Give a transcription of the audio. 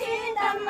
Seethamma